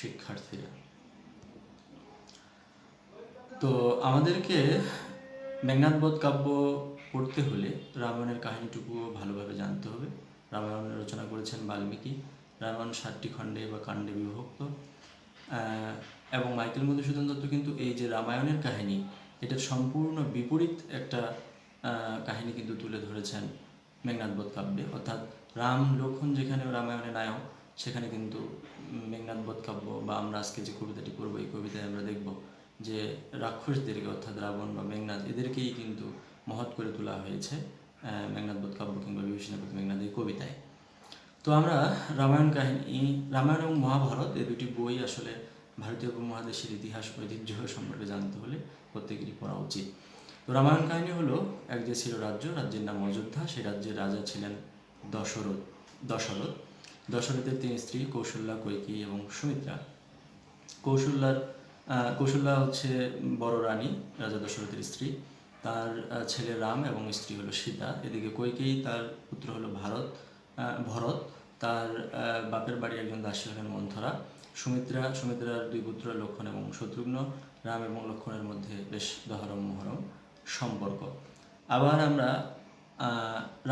শিক্ষার্থীরা। তো আমাদেরকে মেঘনাথবোধ কাব্য পড়তে হলে রামায়ণের কাহিনীটুকুও ভালোভাবে জানতে হবে। রামায়ণ রচনা করেছেন বাল্মীকি। রামায়ণ ষাটটি খণ্ডে বা কাণ্ডে বিভক্ত। এবং মাইকেল মধুসূদন দত্ত কিন্তু এই যে রামায়ণের কাহিনী, এটার সম্পূর্ণ বিপরীত একটা কাহিনী কিন্তু তুলে ধরেছেন মেঘনাথবোধ কাব্যে। অর্থাৎ রাম লক্ষণ যেখানে রামায়ণে নায়ক সেখানে কিন্তু উম, মেঘনাথবোধ কাব্য বা আমরা আজকে যে কবিতাটি করব এই কবিতায় আমরা দেখব যে রাক্ষসদেরকে অর্থাৎ রাবণ বা মেঘনাথ এদেরকেই কিন্তু মহৎ করে তোলা হয়েছে আহ, মেঘনাথবোধ কাব্য কিংবা বিভীষণপতি মেঘনাথ এই কবিতায়। তো আমরা রামায়ণ কাহিনী রামায়ণ এবং মহাভারত এই দুটি বই আসলে ভারতীয় উপমহাদেশের ইতিহাস ঐতিহ্য সম্পর্কে জানতে হলে প্রত্যেকেরই পড়া উচিত। তো রামায়ণ কাহিনী হলো এক যে ছিল রাজ্য রাজ্যের নাম অযোধ্যা সেই রাজ্যের রাজা ছিলেন দশরথ দশরথ। দশরথের তিন স্ত্রী কৌশল্যা কৈকেয়ী এবং সুমিত্রা। কৌশল্যার কৌশল্যা হচ্ছে বড় রানী, রাজা দশরথের স্ত্রী। তার ছেলে রাম এবং স্ত্রী হলো সীতা। এদিকে কৈকেয়ী তার পুত্র হলো ভারত ভরত। তার বাপের বাড়ি একজন দাসী হলেন মন্থরা। সুমিত্রা, সুমিত্রার দুই পুত্র লক্ষণ এবং শত্রুঘ্ন। রাম এবং লক্ষণের মধ্যে বেশ দহরম মহরম সম্পর্ক। আবার আমরা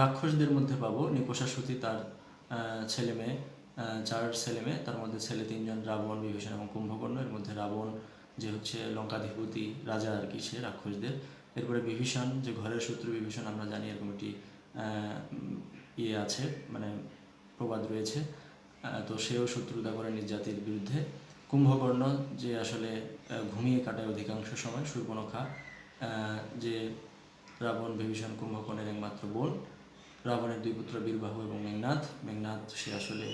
রাক্ষসদের মধ্যে পাবো নিকষাসতী তার ছেলে মেয়ে চার ছেলে মেয়ে তার মধ্যে ছেলে তিনজন রাবণ বিভীষণ এবং কুম্ভকর্ণ এর মধ্যে রাবণ যে হচ্ছে লঙ্কাধিপতি রাজা আর কি সে রাক্ষসদের। এরপরে বিভীষণ যে ঘরের শত্রু বিভীষণ আমরা জানি এরকম একটি ইয়ে আছে মানে প্রবাদ রয়েছে। তো সেও শত্রুতা করে নিজ জাতির বিরুদ্ধে। কুম্ভকর্ণ যে আসলে ঘুমিয়ে কাটায় অধিকাংশ সময় সুর্পনখা আহ, যে রাবণ বিভীষণ কুম্ভকর্ণের একমাত্র বোন। রাবণের দুই পুত্র বীরবাহু এবং মেঘনাথ মেঘনাথ সে আসলে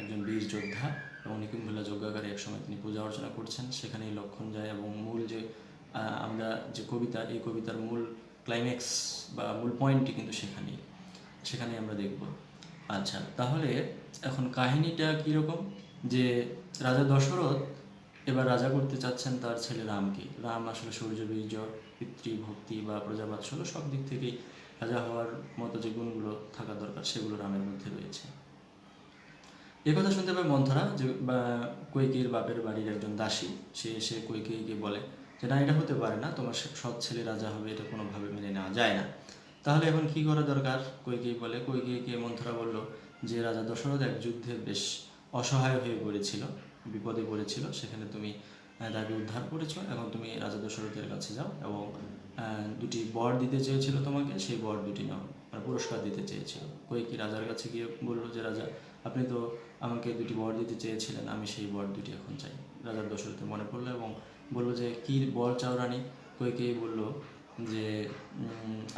একজন বীর যোদ্ধা এবং নিকুম্ভলা যজ্ঞাগারে একসময় তিনি পূজা অর্চনা করছেন। সেখানেই লক্ষণ যায় এবং মূল যে আমরা যে কবিতা, এই কবিতার মূল ক্লাইম্যাক্স বা মূল পয়েন্টটি কিন্তু সেখানেই। সেখানেই আমরা দেখব। আচ্ছা তাহলে এখন কাহিনীটা কীরকম? যে রাজা দশরথ এবার রাজা করতে চাচ্ছেন তার ছেলে রামকে। রাম আসলে সৌর্যবীর্য পিতৃভক্তি বা প্রজাবাৎসল্য সব দিক থেকেই রাজা হওয়ার মতো যে গুণগুলো থাকা দরকার, সেগুলো রামের মধ্যে রয়েছে। কথা শুনতে পায় মন্থরা যে, বা কৈকেয়ীর বাপের বাড়ির একজন দাসী, সে এসে কৈকেয়ীকে বলে যে, না, এটা হতে পারে না, তোমার সৎ ছেলে রাজা হবে, এটা কোনোভাবে মেনে নেওয়া যায় না। তাহলে এখন কি করা দরকার? কৈকেয়ী বলে কৈকেয়ীকে মন্থরা বলল যে, রাজা দশরথ এক যুদ্ধে বেশ অসহায় হয়ে পড়েছিল, বিপদে পড়েছিল, সেখানে তুমি তাকে উদ্ধার করেছ এখন তুমি রাজা দশরথের কাছে যাও এবং দুটি বর দিতে চেয়েছিল তোমাকে, সেই বর দুটি নাও মানে পুরস্কার দিতে চেয়েছিল। কৈকি রাজার কাছে গিয়ে বলল যে, রাজা, আপনি তো আমাকে দুটি বর দিতে চেয়েছিলেন, আমি সেই বর দুটি এখন চাই। রাজার দশরথে মনে পড়ল এবং বলল যে, কি বর চাও রানী? কৈকেয়ী বলল যে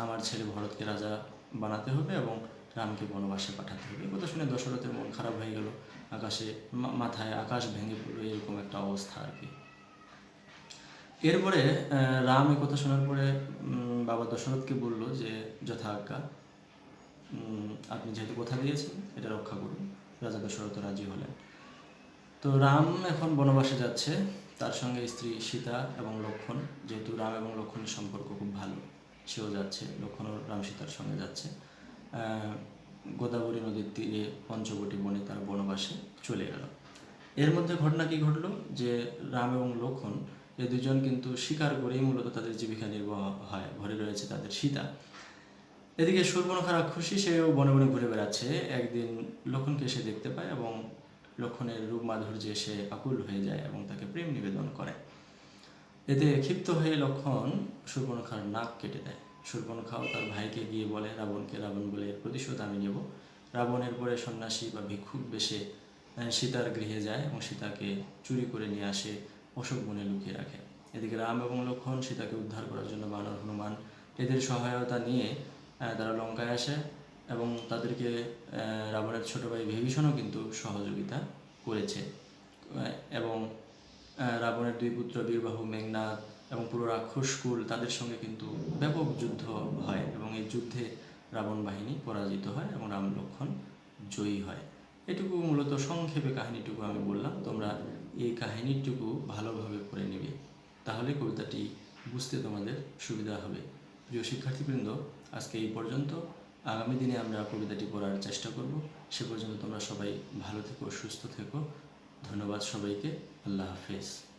আমার ছেলে ভরতকে রাজা বানাতে হবে এবং রামকে বনবাসে পাঠাতে হবে। কথা শুনে দশরথের মন খারাপ হয়ে গেল। আকাশে মাথায় আকাশ ভেঙে পড়ল, এরকম একটা অবস্থা আর কি। এরপরে রাম এ কথা শোনার পরে বাবা দশরথকে বলল যে, যথা আজ্ঞা আপনি যেহেতু কথা দিয়েছেন, এটা রক্ষা করুন। রাজা দশরথ রাজি হলেন। তো রাম এখন বনবাসে যাচ্ছে। তার সঙ্গে স্ত্রী সীতা এবং লক্ষণ। যেহেতু রাম এবং লক্ষণের সম্পর্ক খুব ভালো, সেও যাচ্ছে। লক্ষণও রাম সীতার সঙ্গে যাচ্ছে। গোদাবরী নদীর তীরে পঞ্চবটি বনে তার বনবাসে চলে গেল। এর মধ্যে ঘটনা কি ঘটলো? যে রাম এবং লক্ষণ এই দুজন কিন্তু শিকার করেই মূলত তাদের জীবিকা নির্বাহ হয় ঘরে রয়েছে তাদের সীতা। এদিকে সুর্বনখা খুশি, সেও বনে বনে ঘুরে বেড়াচ্ছে। একদিন লক্ষণকে সে দেখতে পায় এবং লক্ষণের রূপ মাধুর্যে সে আকুল হয়ে যায় এবং তাকে প্রেম নিবেদন করে। এতে ক্ষিপ্ত হয়ে লক্ষণ সুর্বনখার নাক কেটে দেয়। সুর্বনখাও তার ভাইকে গিয়ে বলে, রাবণকে রাবণ বলে এর প্রতিশোধ আমি নেব। রাবণের পরে সন্ন্যাসী বা ভিক্ষুক বেশে সীতার গৃহে যায় এবং সীতাকে চুরি করে নিয়ে আসে। অশোক বনে লুকিয়ে রাখে। এদিকে রাম এবং লক্ষণ সীতাকে উদ্ধার করার জন্য বানর হনুমান এদের সহায়তা নিয়ে তারা লঙ্কায় আসে এবং তাদেরকে রাবণের ছোট ভাই বিভীষণও কিন্তু সহযোগিতা করেছে। এবং রাবণের দুই পুত্র বীরবাহু মেঘনাথ এবং পুরো রাক্ষস কুল তাদের সঙ্গে কিন্তু ব্যাপক যুদ্ধ হয় এবং এই যুদ্ধে রাবণ বাহিনী পরাজিত হয় এবং রাম লক্ষণ জয়ী হয়। এটুকু মূলত সংক্ষেপে কাহিনীটুকু আমি বললাম। তোমরা এই কাহিনীটুকু ভালোভাবে পড়ে নেবে, তাহলে কবিতাটি বুঝতে তোমাদের সুবিধা হবে। প্রিয় শিক্ষার্থীবৃন্দ, আজকে এই পর্যন্ত। আগামী দিনে আমরা কবিতাটি পড়ার চেষ্টা করব। সে পর্যন্ত তোমরা সবাই ভালো থেকো, সুস্থ থেকো। ধন্যবাদ সবাইকে। আল্লাহ হাফেজ।